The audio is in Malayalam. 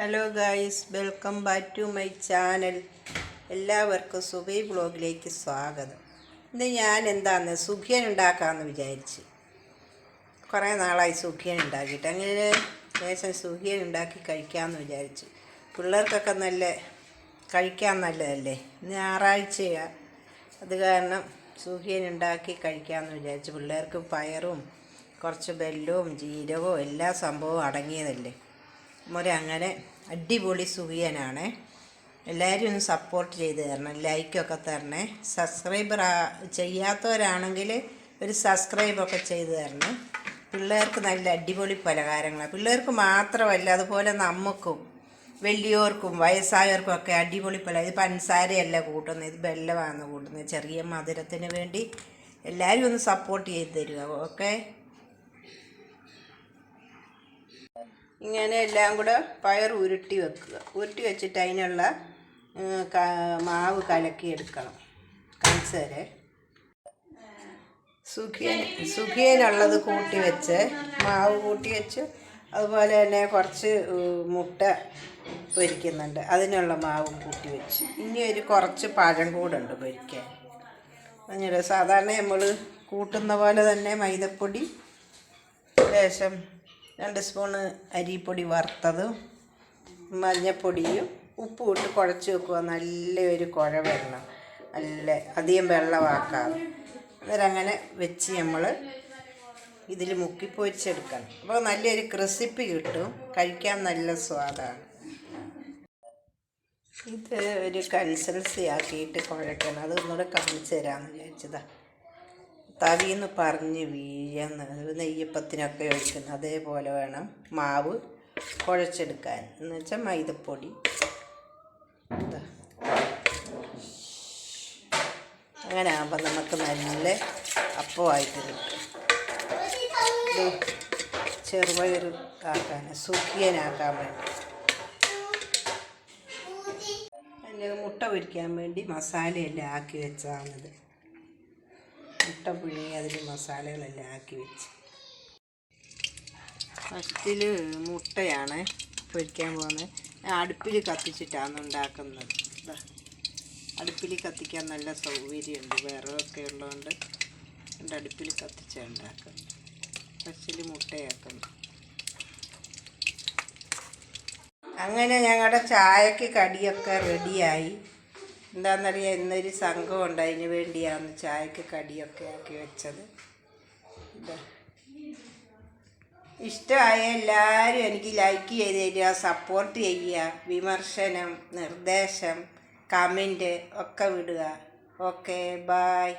Hello guys welcome back to my channel എല്ലാവർക്കും സുബൈ ബ്ലോഗിലേക്ക് സ്വാഗതം. ഇന്ന് ഞാൻ എന്താന്ന് സുഖിയൻ ഉണ്ടാക്കാമെന്ന് വിചാരിച്ച്. കുറേ നാളായി സുഖിയൻ ഉണ്ടാക്കിയിട്ട്. അങ്ങനെ ലേശം സുഖിയൻ ഉണ്ടാക്കി കഴിക്കാമെന്ന് വിചാരിച്ചു. പിള്ളേർക്കൊക്കെ നല്ല കഴിക്കാൻ നല്ലതല്ലേ? ഞായറാഴ്ചയാണ് അത് കാരണം സുഖിയൻ ഉണ്ടാക്കി കഴിക്കാമെന്ന് വിചാരിച്ചു. പിള്ളേർക്ക് പയറും കുറച്ച് ബെല്ലവും ജീരകവും എല്ലാ സംഭവവും അടങ്ങിയതല്ലേ? മോരെ അങ്ങനെ അടിപൊളി സുഖിയനാണ്. എല്ലാവരും ഒന്ന് സപ്പോർട്ട് ചെയ്ത് തരണം ലൈക്കൊക്കെ തരണേ. സബ്സ്ക്രൈബർ ചെയ്യാത്തവരാണെങ്കിൽ ഒരു സബ്സ്ക്രൈബൊക്കെ ചെയ്ത് തരണം. പിള്ളേർക്ക് നല്ല അടിപൊളി പലഹാരങ്ങളാണ്. പിള്ളേർക്ക് മാത്രമല്ല അതുപോലെ നമുക്കും വലിയവർക്കും വയസ്സായവർക്കും ഒക്കെ അടിപൊളി പല ഇത് പഞ്ചസാരയല്ല കൂട്ടുന്നത് ഇത് വെള്ളമാണ് കൂട്ടുന്നത് ചെറിയ മധുരത്തിന് വേണ്ടി എല്ലാവരും ഒന്ന് സപ്പോർട്ട് ചെയ്ത് തരിക ഓക്കെ ഇങ്ങനെ എല്ലാം കൂടെ പയർ ഉരുട്ടി വെക്കുക. ഉരുട്ടി വെച്ചിട്ട് അതിനുള്ള മാവ് കലക്കി എടുക്കണം തരേ സുഖിയൻ സുഖിയനുള്ളത് കൂട്ടി വെച്ച് മാവ് കൂട്ടി വെച്ച് അതുപോലെ തന്നെ കുറച്ച് മുട്ട പൊരിക്കുന്നുണ്ട്. അതിനുള്ള മാവും കൂട്ടി വെച്ച്. ഇനി ഒരു കുറച്ച് പഴം ഉണ്ട് പൊരിക്കാൻ. അങ്ങനെ സാധാരണ നമ്മൾ കൂട്ടുന്ന പോലെ തന്നെ മൈദപ്പൊടി ലേശം രണ്ട് സ്പൂണ് അരിപ്പൊടി വറുത്തതും മഞ്ഞപ്പൊടിയും ഉപ്പും ഇട്ട് കുഴച്ച് വെക്കുക. നല്ലൊരു കുഴ വരണം. നല്ല അധികം വെള്ളമാക്കാതെ. അന്നേരം അങ്ങനെ വെച്ച് നമ്മൾ ഇതിൽ മുക്കി പൊരിച്ചെടുക്കണം. അപ്പോൾ നല്ലൊരു ക്രിസിപ്പി കിട്ടും. കഴിക്കാൻ നല്ല സ്വാദാണ്. ഇത് ഒരു കൺസൻസി ആക്കിയിട്ട് കുഴക്കണം. അതൊന്നുകൂടെ കാണിച്ചു തരാമെന്ന് വിചാരിച്ചതാ. തവിന്ന് പറഞ്ഞ് വീഴുന്ന നെയ്യപ്പത്തിനൊക്കെ ഒഴിക്കുന്നത് അതേപോലെ വേണം മാവ് കുഴച്ചെടുക്കാൻ. എന്ന് വെച്ചാൽ മൈദപ്പൊടി. അങ്ങനെ ആകുമ്പോൾ നമുക്ക് നല്ല അപ്പമായിട്ട് കിട്ടും ചെറുപയർ ആക്കാൻ സുഖിയനാക്കാൻ വേണ്ടി. മുട്ട പൊരിക്കാൻ വേണ്ടി മസാലയെല്ലാം ആക്കി വെച്ചതാണിത്. മുട്ട പുഴുങ്ങി അതിൽ മസാലകളെല്ലാം ആക്കി വെച്ച്. ഫസ്റ്റിൽ മുട്ടയാണ് പൊരിക്കാൻ പോകുന്നത്. അടുപ്പിൽ കത്തിച്ചിട്ടാണ് ഉണ്ടാക്കുന്നത്. അടുപ്പിൽ കത്തിക്കാൻ നല്ല സൗകര്യമുണ്ട്. വിറകൊക്കെ ഉള്ളതുകൊണ്ട് എന്റെ അടുപ്പിൽ കത്തിച്ചാണ് ഉണ്ടാക്കുന്നത്. ഫസ്റ്റിൽ മുട്ടയാക്കുന്നു. അങ്ങനെ ഞങ്ങളുടെ ചായക്ക് കടിയൊക്കെ റെഡിയായി. എന്താണെന്നറിയാം ഇന്നൊരു സംഘം ഉണ്ട് അതിന് വേണ്ടിയാണ് ചായക്ക് കടിയൊക്കെ ആക്കി വെച്ചത്. ഇഷ്ടമായ എല്ലാവരും എനിക്ക് ലൈക്ക് ചെയ്ത് തരിക സപ്പോർട്ട് ചെയ്യുക വിമർശനം നിർദ്ദേശം കമന്റ് ഒക്കെ വിടുക. Okay bye